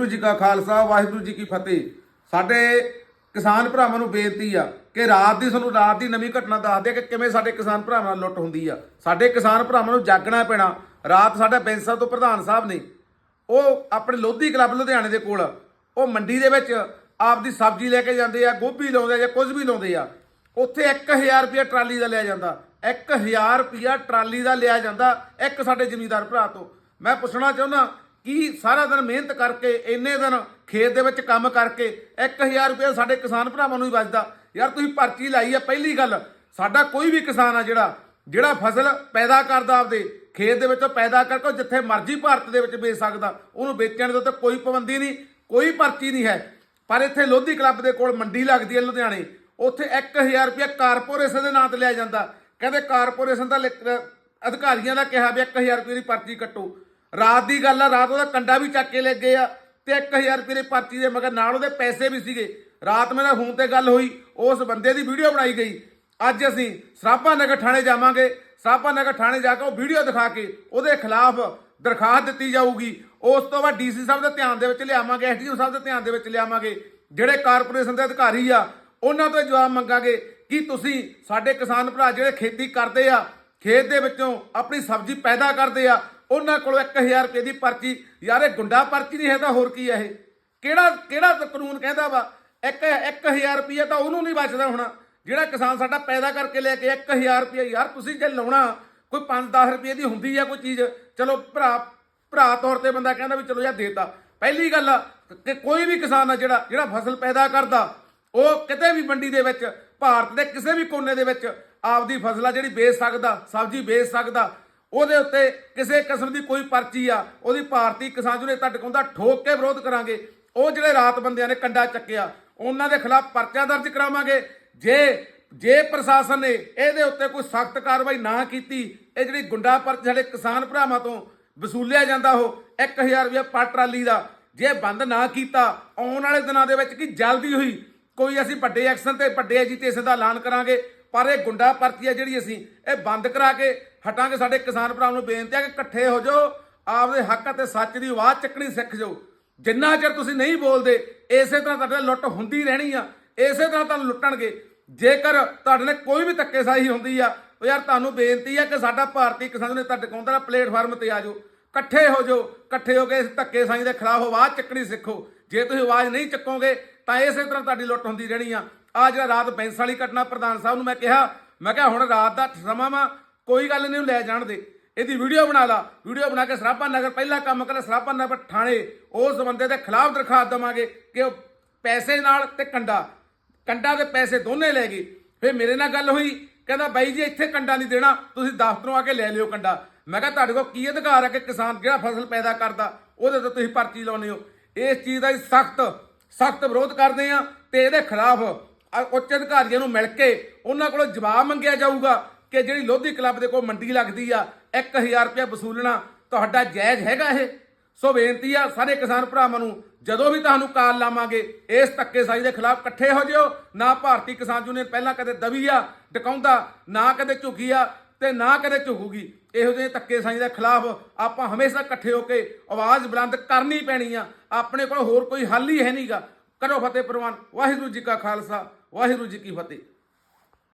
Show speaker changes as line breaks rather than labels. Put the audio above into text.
ਵਾਹਿਗੁਰੂ ਜੀ ਕਾ ਖਾਲਸਾ, ਵਾਹਿਗੁਰੂ ਜੀ ਕੀ ਫਤਿਹ। ਸਾਡੇ ਕਿਸਾਨ ਭਰਾਵਾਂ ਨੂੰ ਬੇਨਤੀ ਆ ਕਿ ਰਾਤ ਦੀ ਤੁਹਾਨੂੰ ਰਾਤ ਦੀ ਨਵੀਂ ਘਟਨਾ ਦੱਸਦੇ ਕਿ ਕਿਵੇਂ ਸਾਡੇ ਕਿਸਾਨ ਭਰਾਵਾਂ ਨਾਲ ਲੁੱਟ ਹੁੰਦੀ ਆ। ਸਾਡੇ ਕਿਸਾਨ ਭਰਾਵਾਂ ਨੂੰ ਜਾਗਣਾ ਪੈਣਾ। ਰਾਤ ਸਾਡਾ ਬੈਂਸਾ ਤੋਂ ਪ੍ਰਧਾਨ ਸਾਹਿਬ ਨੇ, ਉਹ ਆਪਣੇ ਲੋਧੀ ਕਲੱਬ ਲੁਧਿਆਣੇ ਦੇ ਕੋਲ, ਉਹ ਮੰਡੀ ਦੇ ਵਿੱਚ ਆਪਦੀ ਸਬਜ਼ੀ ਲੈ ਕੇ ਜਾਂਦੇ ਆ, ਗੋਭੀ ਲਾਉਂਦੇ ਆ ਜਾਂ ਕੁਝ ਵੀ ਲਾਉਂਦੇ ਆ। ਉੱਥੇ 1000 ਰੁਪਇਆ ਟਰਾਲੀ ਦਾ ਲਿਆ ਜਾਂਦਾ। 1000 ਰੁਪਇਆ ਟਰਾਲੀ ਦਾ ਲਿਆ ਜਾਂਦਾ ਇੱਕ ਸਾਡੇ ਜ਼ਮੀਂਦਾਰ ਭਰਾ ਤੋਂ। ਮੈਂ ਪੁੱਛਣਾ ਚਾਹੁੰਦਾ ਕੀ ਸਾਰਾ ਦਿਨ ਮਿਹਨਤ ਕਰਕੇ, ਇੰਨੇ ਦਿਨ ਖੇਤ ਦੇ ਵਿੱਚ ਕੰਮ ਕਰਕੇ 1000 ਰੁਪਇਆ ਸਾਡੇ ਕਿਸਾਨ ਭਰਾਵਾਂ ਨੂੰ ਹੀ ਵੱਜਦਾ ਯਾਰ ਤੁਸੀਂ ਪਰਚੀ ਲਾਈ ਆ, ਪਹਿਲੀ ਗੱਲ, ਸਾਡਾ ਕੋਈ ਵੀ ਕਿਸਾਨ ਆ ਜਿਹੜਾ ਜਿਹੜਾ ਫਸਲ ਪੈਦਾ ਕਰਦਾ ਆਪਦੇ, ਖੇਤ ਦੇ ਵਿੱਚੋਂ ਪੈਦਾ ਕਰਕੇ ਜਿੱਥੇ ਮਰਜ਼ੀ ਭਾਰਤ ਦੇ ਵਿੱਚ ਵੇਚ ਸਕਦਾ, ਉਹਨੂੰ ਵੇਚਣ ਦੇ ਉੱਤੇ ਕੋਈ ਪਾਬੰਦੀ ਨਹੀਂ, ਕੋਈ ਪਰਚੀ ਨਹੀਂ ਹੈ। ਪਰ ਇੱਥੇ ਲੋਧੀ ਕਲੱਬ ਦੇ ਕੋਲ ਮੰਡੀ ਲੱਗਦੀ ਹੈ ਲੁਧਿਆਣੇ, ਉੱਥੇ 1000 ਰੁਪਇਆ ਕਾਰਪੋਰੇਸ਼ਨ ਦੇ ਨਾਂ ਤੇ ਲਿਆ ਜਾਂਦਾ। ਕਹਿੰਦੇ ਕਾਰਪੋਰੇਸ਼ਨ ਦਾ ਲਿਖ- ਅਧਿਕਾਰੀਆਂ ਦਾ ਕਿਹਾ ਵੀ 1000 ਰੁਪਏ ਦੀ ਪਰਚੀ ਕੱਟੋ। ਰਾਤ ਦੀ ਗੱਲ ਆ, ਰਾਤ ਉਹਦਾ ਕੰਡਾ ਵੀ ਚੱਕ ਕੇ ਲੈ ਗਏ ਆ ਤੇ 1000 ਰੁਪਏ ਦੀ ਪਰਚੀ ਦੇ ਮਗਰ ਨਾਲ ਉਹਦੇ ਪੈਸੇ ਵੀ ਸੀਗੇ। ਰਾਤ ਮੇਰਾ ਫੋਨ ਤੇ ਗੱਲ ਹੋਈ, ਉਸ ਬੰਦੇ ਦੀ ਵੀਡੀਓ ਬਣਾਈ ਗਈ। ਅੱਜ ਅਸੀਂ ਸਰਾਭਾ ਨਗਰ ਥਾਣੇ ਜਾਵਾਂਗੇ। ਸਰਾਭਾ ਨਗਰ ਥਾਣੇ ਜਾ ਕੇ ਉਹ ਵੀਡੀਓ ਦਿਖਾ ਕੇ ਉਹਦੇ ਖਿਲਾਫ ਦਰਖਾਸਤ ਦਿੱਤੀ ਜਾਊਗੀ। ਉਸ ਤੋਂ ਬਾਅਦ ਡੀਸੀ ਸਾਹਿਬ ਦੇ ਧਿਆਨ ਦੇ ਵਿੱਚ ਲਿਆਵਾਂਗੇ, ਐਸਡੀਓ ਸਾਹਿਬ ਦੇ ਧਿਆਨ ਦੇ ਵਿੱਚ ਲਿਆਵਾਂਗੇ। ਜਿਹੜੇ ਕਾਰਪੋਰੇਸ਼ਨ ਦੇ ਅਧਿਕਾਰੀ ਆ, ਉਹਨਾਂ ਤੋਂ ਜਵਾਬ ਮੰਗਾਂਗੇ ਕਿ ਤੁਸੀਂ ਸਾਡੇ ਕਿਸਾਨ ਭਰਾ ਜਿਹੜੇ ਖੇਤੀ ਕਰਦੇ ਆ, ਖੇਤ ਦੇ ਵਿੱਚੋਂ ਆਪਣੀ ਸਬਜ਼ੀ ਪੈਦਾ ਕਰਦੇ ਆ ਉਹਨਾਂ ਕੋਲ 1000 ਰੁਪਏ ਦੀ ਪਰਚੀ। ਯਾਰ, ਇਹ ਗੁੰਡਾ ਪਰਚੀ ਨਹੀਂ ਹੈ ਤਾਂ ਹੋਰ ਕੀ ਹੈ ਇਹ? ਕਿਹੜਾ ਕਿਹੜਾ ਕਾਨੂੰਨ ਕਹਿੰਦਾ ਵਾ? ਇੱਕ 1000 ਰੁਪਏ ਤਾਂ ਉਹਨੂੰ ਨਹੀਂ ਬਚਦਾ ਹੋਣਾ। ਜਿਹੜਾ ਕਿਸਾਨ ਸਾਡਾ ਪੈਦਾ ਕਰਕੇ ਲੈ ਕੇ 1000 ਰੁਪਏ ਯਾਰ, ਤੁਸੀਂ ਜੇ ਲਾਉਣਾ, ਕੋਈ 5-10 ਰੁਪਏ ਦੀ ਹੁੰਦੀ ਆ ਕੋਈ ਚੀਜ਼। ਚਲੋ, ਭਰਾ ਭਰਾ ਤੌਰ ਤੇ ਬੰਦਾ ਕਹਿੰਦਾ ਵੀ ਚਲੋ ਯਾਰ ਦੇਤਾ। ਪਹਿਲੀ ਗੱਲ ਆ, ਕਿ ਕੋਈ ਵੀ ਕਿਸਾਨ ਆ ਜਿਹੜਾ ਜਿਹੜਾ ਫਸਲ ਪੈਦਾ ਕਰਦਾ, ਉਹ ਕਿਤੇ ਵੀ ਮੰਡੀ ਦੇ ਵਿੱਚ, ਭਾਰਤ ਦੇ ਕਿਸੇ ਵੀ ਕੋਨੇ ਦੇ ਵਿੱਚ ਆਪਦੀ ਫਸਲ ਆ ਜਿਹੜੀ ਵੇਚ ਸਕਦਾ, ਸਬਜ਼ੀ ਵੇਚ ਸਕਦਾ ਉਹਦੇ ਉੱਤੇ ਕਿਸੇ ਕਿਸਮ ਦੀ ਕੋਈ ਪਰਚੀ ਆ, ਉਹਦੀ ਭਾਰਤੀ ਕਿਸਾਨ ਯੂਨੀਅਨ ਤੱਕ ਟਿਕਾਉਂਦਾ ਠੋਕ ਕੇ ਵਿਰੋਧ ਕਰਾਂਗੇ। ਉਹ ਜਿਹੜੇ ਰਾਤ ਬੰਦਿਆਂ ਨੇ ਕੰਡਾ ਚੱਕਿਆ, ਉਹਨਾਂ ਦੇ ਖਿਲਾਫ ਪਰਚਾ ਦਰਜ ਕਰਾਵਾਂਗੇ। ਜੇ ਜੇ ਪ੍ਰਸ਼ਾਸਨ ਨੇ ਇਹਦੇ ਉੱਤੇ ਕੋਈ ਸਖਤ ਕਾਰਵਾਈ ਨਾ ਕੀਤੀ, ਇਹ ਜਿਹੜੀ ਗੁੰਡਾ ਪਰਚ ਸਾਡੇ ਕਿਸਾਨ ਭਰਾਵਾਂ ਤੋਂ ਵਸੂਲਿਆ ਜਾਂਦਾ ਉਹ 1000 ਰੁਪਏ ਪਰ ਟਰਾਲੀ ਦਾ, ਜੇ ਬੰਦ ਨਾ ਕੀਤਾ, ਆਉਣ ਵਾਲੇ ਦਿਨਾਂ ਦੇ ਵਿੱਚ ਕੀ ਜਲਦੀ ਹੋਈ, ਕੋਈ ਅਸੀਂ ਵੱਡੇ ਐਕਸ਼ਨ ਤੇ, ਵੱਡੇ ਐਜੀਟੇਸ਼ਨ ਦਾ ਐਲਾਨ ਕਰਾਂਗੇ। ਪਰ ਇਹ ਗੁੰਡਾ ਪਰਚੀ ਹੈ ਜਿਹੜੀ ਅਸੀਂ ਇਹ ਬੰਦ ਕਰਾ ਕੇ ਹਟਾਂਗੇ। ਸਾਡੇ ਕਿਸਾਨ ਭਰਾਵਾਂ ਨੂੰ ਬੇਨਤੀ ਆ ਕਿ ਇਕੱਠੇ ਹੋ ਜਾਓ, ਆਪਦੇ ਹੱਕ ਅਤੇ ਸੱਚ ਦੀ ਆਵਾਜ਼ ਚੱਕਣੀ ਸਿੱਖ ਜਾਓ। ਜਿੰਨਾ ਚਿਰ ਤੁਸੀਂ ਨਹੀਂ ਬੋਲਦੇ, ਇਸੇ ਤਰ੍ਹਾਂ ਤੁਹਾਡੇ ਨਾਲ ਲੁੱਟ ਹੁੰਦੀ ਰਹਿਣੀ ਆ। ਇਸੇ ਤਰ੍ਹਾਂ ਤੁਹਾਨੂੰ ਲੁੱਟਣਗੇ। ਜੇਕਰ ਤੁਹਾਡੇ ਨਾਲ ਕੋਈ ਵੀ ਧੱਕੇਸ਼ਾਹੀ ਹੁੰਦੀ ਆ, ਉਹ ਯਾਰ ਤੁਹਾਨੂੰ ਬੇਨਤੀ ਆ ਕਿ ਸਾਡਾ ਭਾਰਤੀ ਕਿਸਾਨ ਨੇ ਤੁਹਾਡੇ ਕੋਲ ਪਲੇਟਫਾਰਮ ਤੇ ਆ ਜਾਓ। ਇਕੱਠੇ ਹੋ ਜਾਓ, ਇਕੱਠੇ ਹੋ ਕੇ ਇਸ ਧੱਕੇਸ਼ਾਹੀ ਦੇ ਖਿਲਾਫ ਆਵਾਜ਼ ਚੱਕਣੀ ਸਿੱਖੋ। ਜੇ ਤੁਸੀਂ ਆਵਾਜ਼ ਨਹੀਂ ਚੱਕੋਗੇ, ਤਾਂ ਇਸੇ ਤਰ੍ਹਾਂ ਤੁਹਾਡੀ ਲੁੱਟ ਹੁੰਦੀ ਰਹਿਣੀ ਆ। ਆ ਜਿਹੜਾ ਰਾਤ ਬੈਂਸ ਵਾਲੀ ਘਟਨਾ ਪ੍ਰਧਾਨ ਸਾਹਿਬ ਨੂੰ ਮੈਂ ਕਿਹਾ ਮੈਂ ਕਿਹਾ ਹੁਣ ਰਾਤ ਦਾ ਸਮਾਂ ਵਾ, ਕੋਈ ਗੱਲ ਨਹੀਂ ਲੈ ਜਾਣ ਦੇ। ਇਹਦੀ ਵੀਡੀਓ ਬਣਾ ਲਾ। ਵੀਡੀਓ ਬਣਾ ਕੇ ਸਰਾਭਾ ਨਗਰ ਪਹਿਲਾ ਕੰਮ ਕਰ ਸਰਾਭਾ ਨਗਰ ਥਾਣੇ। ਉਸ ਬੰਦੇ ਦੇ ਖਿਲਾਫ ਦਰਖਾਸਤ ਦਵਾਂਗੇ ਕਿ ਉਹ ਪੈਸੇ ਨਾਲ ਤੇ ਕੰਡਾ। ਕੰਡਾ ਦੇ ਪੈਸੇ ਦੋਨੇ ਲੈ ਗਏ। ਫਿਰ ਮੇਰੇ ਨਾਲ ਗੱਲ ਹੋਈ, ਕਹਿੰਦਾ, ਬਾਈ ਜੀ, ਇੱਥੇ ਕੰਡਾ ਨਹੀਂ ਦੇਣਾ, ਤੁਸੀਂ ਦਫ਼ਤਰੋਂ ਆ ਕੇ ਲੈ ਲਿਓ ਕੰਡਾ। ਮੈਂ ਕਿਹਾ, ਤੁਹਾਡੇ ਕੋਲ ਕੀ ਅਧਿਕਾਰ ਹੈ ਕਿ ਕਿਸਾਨ ਜਿਹੜਾ ਫਸਲ ਪੈਦਾ ਕਰਦਾ? ਉਹਦੇ ਤੇ ਤੁਸੀਂ ਪਰਚੀ ਲਾਉਂਦੇ ਹੋ। ਇਸ ਚੀਜ਼ ਦਾ ਸਖਤ ਸਖਤ ਵਿਰੋਧ ਕਰਦੇ ਆ ਤੇ ਇਹਦੇ ਖਿਲਾਫ ਉੱਚ ਅਧਿਕਾਰੀਆਂ ਨੂੰ ਮਿਲ ਕੇ ਉਹਨਾਂ ਕੋਲੋਂ ਜਵਾਬ ਮੰਗਿਆ ਜਾਊਗਾ ਕਿ ਜਿਹੜੀ ਲੋਧੀ ਕਲੱਬ ਦੇ ਕੋਲ ਮੰਡੀ ਲੱਗਦੀ ਆ 1000 ਰੁਪਏ ਵਸੂਲਣਾ ਤੁਹਾਡਾ ਜਾਇਜ਼ ਹੈਗਾ ਇਹ। ਸੋ ਬੇਨਤੀ ਆ ਸਾਰੇ ਕਿਸਾਨ ਭਰਾਵਾਂ ਨੂੰ, ਜਦੋਂ ਵੀ ਤੁਹਾਨੂੰ ਕਾਲ ਲਾਵਾਂਗੇ, ਇਸ ਧੱਕੇਸ਼ਾਹੀ ਦੇ ਖਿਲਾਫ ਇਕੱਠੇ ਹੋ ਜਿਓ। ਨਾ ਭਾਰਤੀ ਕਿਸਾਨ ਯੂਨੀਅਨ ਪਹਿਲਾਂ ਕਦੇ ਦਵੀ ਆ, ਡਕਾਉਂਦਾ, ਨਾ ਕਦੇ ਝੁਕੀ ਆ ਤੇ ਨਾ ਕਦੇ ਝੁਕੂਗੀ ਇਹੋ ਜਿਹੇ ਧੱਕੇਸ਼ਾਹੀ ਦੇ ਖਿਲਾਫ ਆਪਾਂ ਹਮੇਸ਼ਾ ਇਕੱਠੇ ਹੋ ਕੇ ਆਵਾਜ਼ ਬੁਲੰਦ ਕਰਨੀ ਪੈਣੀ ਆ। ਆਪਣੇ ਕੋਲ ਹੋਰ ਕੋਈ ਹੱਲ ਹੀ ਹੈ ਨਹੀਂਗਾ ਕਰੋ ਫਤਿਹ ਪ੍ਰਵਾਨ, ਵਾਹਿਗੁਰੂ ਜੀ ਕਾ ਖਾਲਸਾ। ਵਾਹਿਗੁਰੂ ਜੀ ਕੀ ਫਤਿਹ।